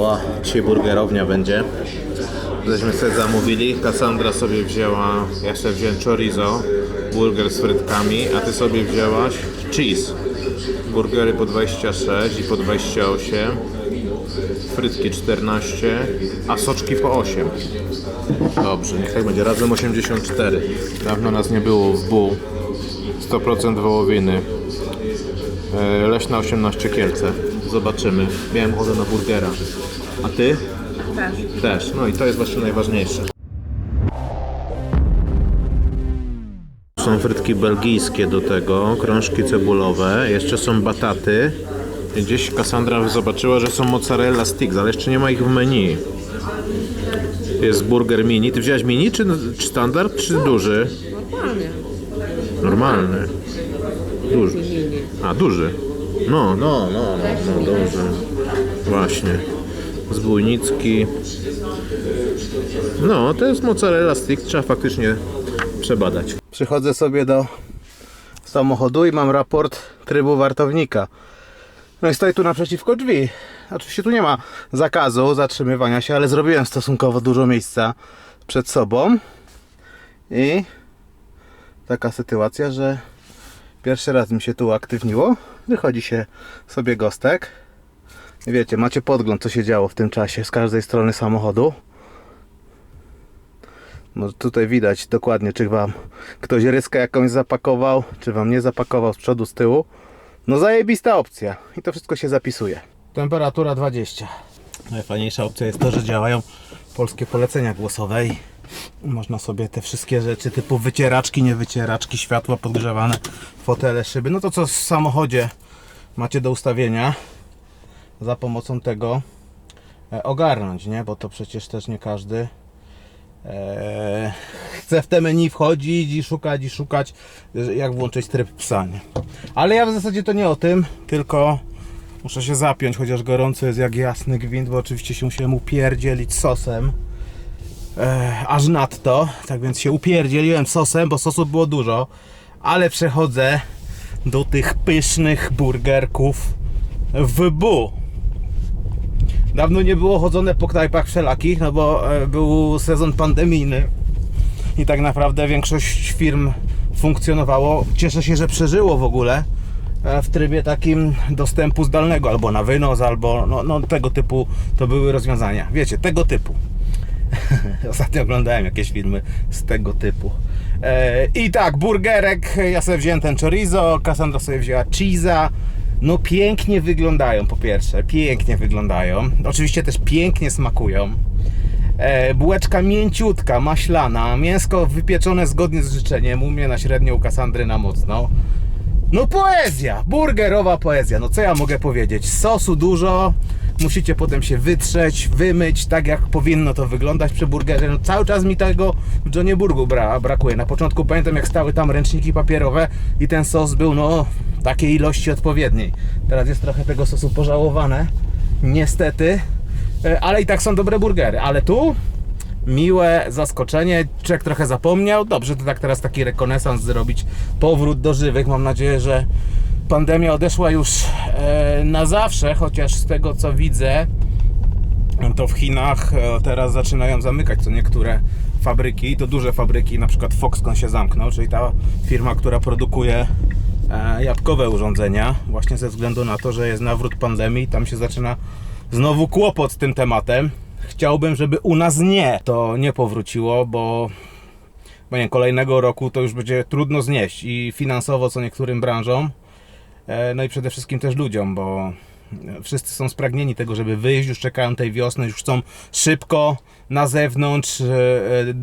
O, dzisiaj burgerownia będzie. Żeśmy sobie zamówili. Kassandra sobie wzięła, ja sobie wziąłem chorizo, burger z frytkami, a ty sobie wzięłaś cheese. Burgery po 26 i po 28, frytki 14, a soczki po 8. Dobrze, niech tak będzie. Razem 84. Dawno nas nie było w Bu. 100% wołowiny. E, Leśna 18 Kielce. Zobaczymy. Miałem ochotę na burgera. A ty? Też. Też. No i to jest właśnie najważniejsze. Są frytki belgijskie do tego, krążki cebulowe, jeszcze są bataty. Gdzieś Cassandra zobaczyła, że są mozzarella sticks, ale jeszcze nie ma ich w menu. Jest burger mini. Ty wziąłeś mini czy, czy standard, czy duży? Normalnie. Normalny. Duży. A, duży. No, no, no, no, no duży. Właśnie. Zbójnicki. No, to jest mozzarella stick, trzeba faktycznie przebadać. Przychodzę sobie do samochodu i mam raport trybu wartownika. No i stoję tu naprzeciwko drzwi. Oczywiście tu nie ma zakazu zatrzymywania się, ale zrobiłem stosunkowo dużo miejsca przed sobą. I taka sytuacja, że pierwszy raz mi się tu uaktywniło. Wychodzi się sobie gostek. Wiecie, macie podgląd, co się działo w tym czasie z każdej strony samochodu. No tutaj widać dokładnie, czy wam ktoś ryskę jakąś zapakował, czy wam nie zapakował z przodu, z tyłu. No zajebista opcja. I to wszystko się zapisuje. Temperatura 20. Najfajniejsza opcja jest to, że działają polskie polecenia głosowe i można sobie te wszystkie rzeczy typu wycieraczki, nie wycieraczki, światła podgrzewane, fotele, szyby, no to co w samochodzie macie do ustawienia za pomocą tego e, ogarnąć, nie? Bo to przecież też nie każdy e, chce w te menu wchodzić i szukać i szukać e, jak włączyć tryb psa, nie? Ale ja w zasadzie to nie o tym, tylko muszę się zapiąć, chociaż gorąco jest jak jasny gwint, bo oczywiście się musiałem upierdzielić sosem aż nadto, tak więc się upierdzieliłem sosem, bo sosu było dużo, ale przechodzę do tych pysznych burgerków w Bu. Dawno nie było chodzone po knajpach wszelakich, no bo e, był sezon pandemijny i tak naprawdę większość firm funkcjonowało. Cieszę się, że przeżyło w ogóle e, w trybie takim dostępu zdalnego, albo na wynos, albo no, no tego typu to były rozwiązania. Wiecie, tego typu. Ostatnio oglądałem jakieś filmy z tego typu. E, I tak, burgerek, ja sobie wziąłem ten chorizo, Cassandra sobie wzięła cheese'a. No pięknie wyglądają po pierwsze, pięknie wyglądają. Oczywiście też pięknie smakują. E, bułeczka mięciutka, maślana, mięsko wypieczone zgodnie z życzeniem, u mnie na średnio, u Kasandry na mocno. No poezja, burgerowa poezja, no co ja mogę powiedzieć? Sosu dużo, musicie potem się wytrzeć, wymyć, tak jak powinno to wyglądać przy burgerze. No cały czas mi tego w Johnie Burgu bra brakuje. Na początku pamiętam jak stały tam ręczniki papierowe i ten sos był no takiej ilości odpowiedniej. Teraz jest trochę tego sosu pożałowane, niestety, E, ale i tak są dobre burgery. Ale tu miłe zaskoczenie. Czek trochę zapomniał. Dobrze, to tak teraz taki rekonesans zrobić. Powrót do żywych. Mam nadzieję, że pandemia odeszła już e, na zawsze, chociaż z tego co widzę, to w Chinach e, teraz zaczynają zamykać co niektóre fabryki. To duże fabryki, na przykład Foxconn się zamknął, czyli ta firma, która produkuje e, jabłkowe urządzenia, właśnie ze względu na to, że jest nawrót pandemii, tam się zaczyna znowu kłopot z tym tematem. Chciałbym, żeby u nas nie to nie powróciło, bo, nie, kolejnego roku to już będzie trudno znieść i finansowo co niektórym branżom, no i przede wszystkim też ludziom, bo wszyscy są spragnieni tego, żeby wyjść, już czekają tej wiosny, już chcą szybko na zewnątrz e, e,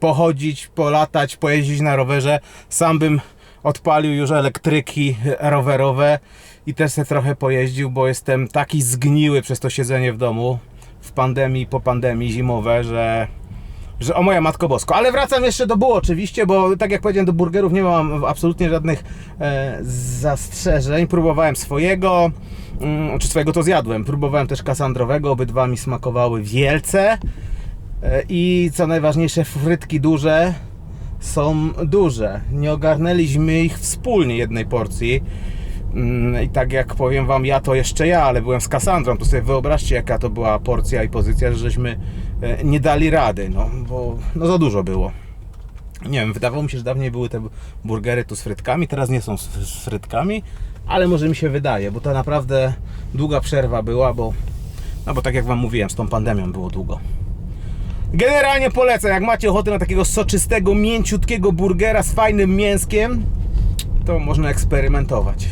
pochodzić, polatać, pojeździć na rowerze. Sam bym odpalił już elektryki rowerowe i też se trochę pojeździł, bo jestem taki zgniły przez to siedzenie w domu w pandemii, po pandemii zimowe, że że o moja matko bosko. Ale wracam jeszcze do buł oczywiście, bo tak jak powiedziałem, do burgerów nie mam absolutnie żadnych e, zastrzeżeń. Próbowałem swojego, mm, czy swojego to zjadłem. Próbowałem też kasandrowego, obydwa mi smakowały wielce. E, I co najważniejsze, frytki duże są duże. Nie ogarnęliśmy ich wspólnie jednej porcji. Mm, I tak jak powiem wam, ja to jeszcze ja, ale byłem z Kassandrą, to sobie wyobraźcie jaka to była porcja i pozycja, że żeśmy nie dali rady, no bo no za dużo było. Nie wiem, wydawało mi się, że dawniej były te burgery tu z frytkami, teraz nie są z, z frytkami, ale może mi się wydaje, bo to naprawdę długa przerwa była, bo no bo tak jak wam mówiłem, z tą pandemią było długo. Generalnie polecam, jak macie ochotę na takiego soczystego, mięciutkiego burgera z fajnym mięskiem, to można eksperymentować.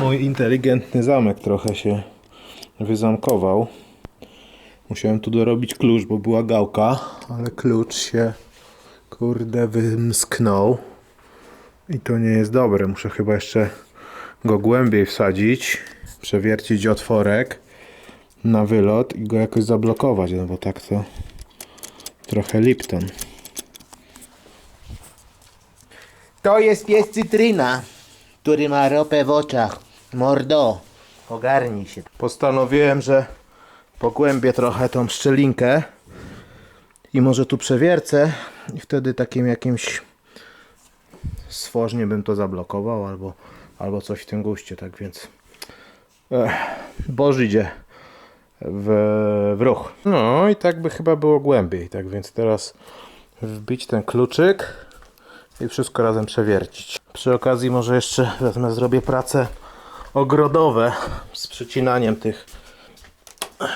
Mój inteligentny zamek trochę się wyzamkował. Musiałem tu dorobić klucz, bo była gałka, ale klucz się kurde wymsknął. I to nie jest dobre. Muszę chyba jeszcze go głębiej wsadzić, przewiercić otworek na wylot i go jakoś zablokować, no bo tak to trochę Lipton. To jest pies Cytryna, który ma ropę w oczach. Mordo, ogarnij się. Postanowiłem, że pogłębię trochę tą szczelinkę i może tu przewiercę i wtedy takim jakimś stworznie bym to zablokował albo, albo coś w tym guście, tak więc ech, Boż idzie w, w ruch. No i tak by chyba było głębiej, tak więc teraz wbić ten kluczyk i wszystko razem przewiercić. Przy okazji może jeszcze wezmę, zrobię prace ogrodowe z przycinaniem tych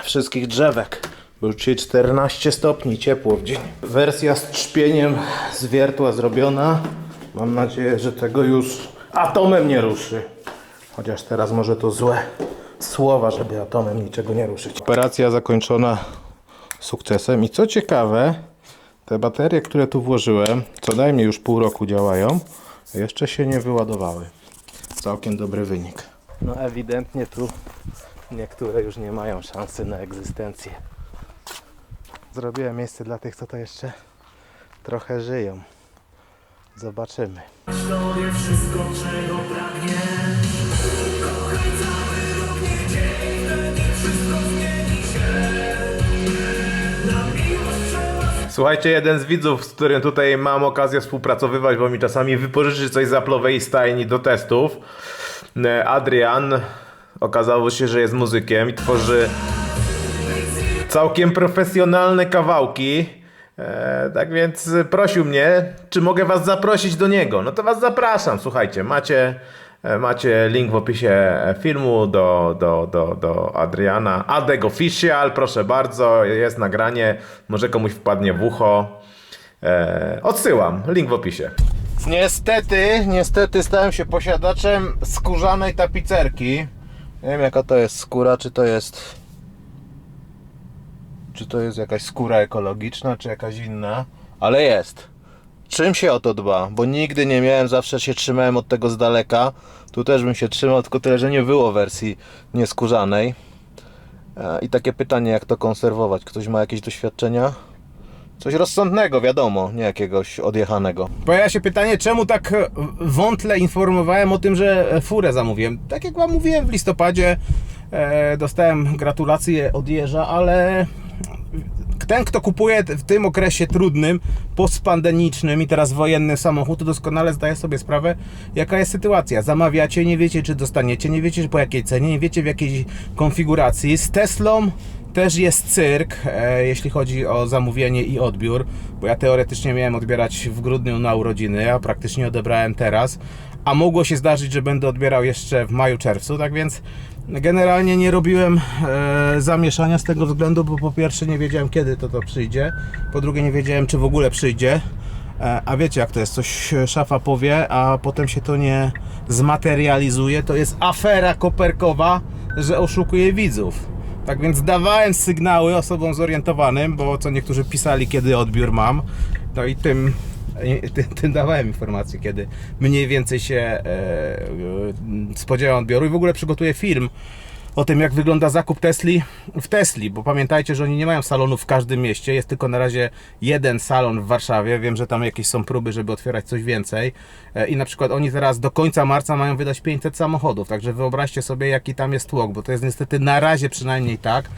wszystkich drzewek. Już dzisiaj 14 stopni ciepło w dzień. Wersja z trzpieniem z wiertła zrobiona. Mam nadzieję, że tego już atomem nie ruszy. Chociaż teraz może to złe słowa, żeby atomem niczego nie ruszyć. Operacja zakończona sukcesem i co ciekawe, te baterie, które tu włożyłem, co najmniej już pół roku działają, jeszcze się nie wyładowały. Całkiem dobry wynik. No ewidentnie tu niektóre już nie mają szansy na egzystencję. Zrobiłem miejsce dla tych, co to jeszcze trochę żyją. Zobaczymy. Słuchajcie, jeden z widzów, z którym tutaj mam okazję współpracowywać, bo mi czasami wypożyczy coś z Apple'owej stajni do testów, e, Adrian, okazało się, że jest muzykiem i tworzy całkiem profesjonalne kawałki. E, tak więc prosił mnie, czy mogę was zaprosić do niego. No to was zapraszam, słuchajcie, macie, e, macie link w opisie filmu do, do, do, do Adriana. Adeg Official, proszę bardzo, jest nagranie, może komuś wpadnie w ucho. E, odsyłam, link w opisie. Niestety, niestety stałem się posiadaczem skórzanej tapicerki. Nie wiem jaka to jest skóra, czy to jest czy to jest jakaś skóra ekologiczna, czy jakaś inna, ale jest. Czym się o to dba? Bo nigdy nie miałem, zawsze się trzymałem od tego z daleka. Tu też bym się trzymał, tylko tyle, że nie było wersji nieskórzanej. E, I takie pytanie, jak to konserwować? Ktoś ma jakieś doświadczenia? Coś rozsądnego, wiadomo, nie jakiegoś odjechanego. Pojawia się pytanie, czemu tak e, wątle informowałem o tym, że e, furę zamówiłem. Tak jak wam mówiłem w listopadzie, e, dostałem gratulacje od jeża, ale ten, kto kupuje w tym okresie trudnym, postpandemicznym i teraz wojenny samochód, to doskonale zdaje sobie sprawę, jaka jest sytuacja. Zamawiacie, nie wiecie, czy dostaniecie, nie wiecie, po jakiej cenie, nie wiecie, w jakiej konfiguracji. Z Teslą też jest cyrk, e, jeśli chodzi o zamówienie i odbiór, bo ja teoretycznie miałem odbierać w grudniu na urodziny, a praktycznie odebrałem teraz, a mogło się zdarzyć, że będę odbierał jeszcze w maju, czerwcu, tak więc generalnie nie robiłem e, zamieszania z tego względu, bo po pierwsze nie wiedziałem kiedy to to przyjdzie, po drugie nie wiedziałem czy w ogóle przyjdzie, e, a wiecie jak to jest, coś szafa powie, a potem się to nie zmaterializuje, to jest afera koperkowa, że oszukuje widzów. Tak więc dawałem sygnały osobom zorientowanym, bo co niektórzy pisali, kiedy odbiór mam, no i tym, tym, tym dawałem informację, kiedy mniej więcej się e, e, spodziewam odbioru. I w ogóle przygotuję film o tym, jak wygląda zakup Tesli w Tesli, bo pamiętajcie, że oni nie mają salonów w każdym mieście, jest tylko na razie jeden salon w Warszawie, wiem, że tam jakieś są próby, żeby otwierać coś więcej. E, i na przykład oni teraz do końca marca mają wydać 500 samochodów, także wyobraźcie sobie, jaki tam jest tłok, bo to jest niestety na razie przynajmniej tak,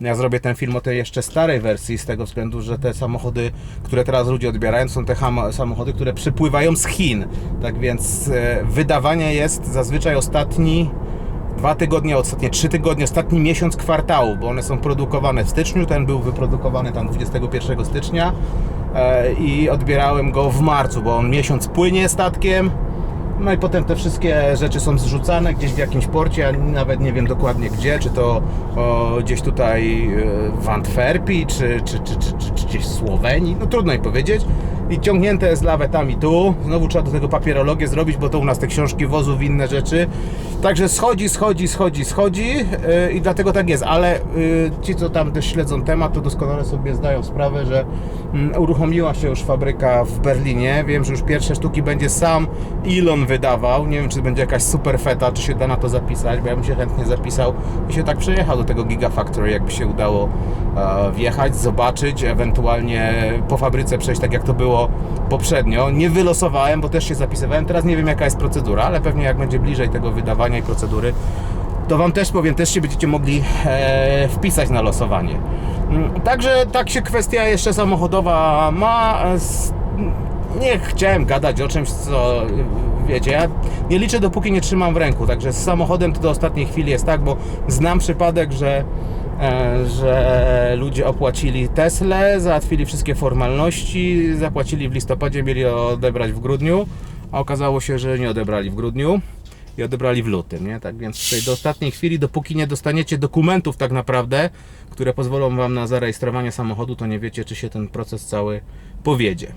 ja zrobię ten film o tej jeszcze starej wersji z tego względu, że te samochody, które teraz ludzie odbierają, są te samochody, które przypływają z Chin. Tak więc e, wydawanie jest zazwyczaj ostatni dwa tygodnie, ostatnie trzy tygodnie, ostatni miesiąc kwartału, bo one są produkowane w styczniu, ten był wyprodukowany tam 21 stycznia e, i odbierałem go w marcu, bo on miesiąc płynie statkiem, no i potem te wszystkie rzeczy są zrzucane gdzieś w jakimś porcie, ja nawet nie wiem dokładnie gdzie, czy to o, gdzieś tutaj e, w Antwerpii, czy, czy, czy, czy, czy, czy gdzieś w Słowenii, no trudno mi powiedzieć. I ciągnięte jest lawetami tu, znowu trzeba do tego papierologię zrobić, bo to u nas te książki wozów inne rzeczy. Także schodzi, schodzi, schodzi, schodzi e, i dlatego tak jest, ale e, ci, co tam też śledzą temat, to doskonale sobie zdają sprawę, że mm, uruchomiła się już fabryka w Berlinie. Wiem, że już pierwsze sztuki będzie sam Elon wydawał. Nie wiem, czy będzie jakaś super feta, czy się da na to zapisać, bo ja bym się chętnie zapisał i się tak przejechał do tego Gigafactory, jakby się udało wjechać, zobaczyć, ewentualnie po fabryce przejść tak jak to było poprzednio. Nie wylosowałem, bo też się zapisywałem. Teraz nie wiem jaka jest procedura, ale pewnie jak będzie bliżej tego wydawania i procedury, to Wam też powiem, też się będziecie mogli e, wpisać na losowanie. Mm, Także tak się kwestia jeszcze samochodowa ma. Nie chciałem gadać o czymś, co wiecie, ja nie liczę dopóki nie trzymam w ręku, także z samochodem to do ostatniej chwili jest tak, bo znam przypadek, że że ludzie opłacili Tesla, załatwili wszystkie formalności, zapłacili w listopadzie, mieli odebrać w grudniu, a okazało się, że nie odebrali w grudniu i odebrali w lutym, nie? Tak więc tutaj do ostatniej chwili, dopóki nie dostaniecie dokumentów tak naprawdę, które pozwolą Wam na zarejestrowanie samochodu, to nie wiecie, czy się ten proces cały powiedzie.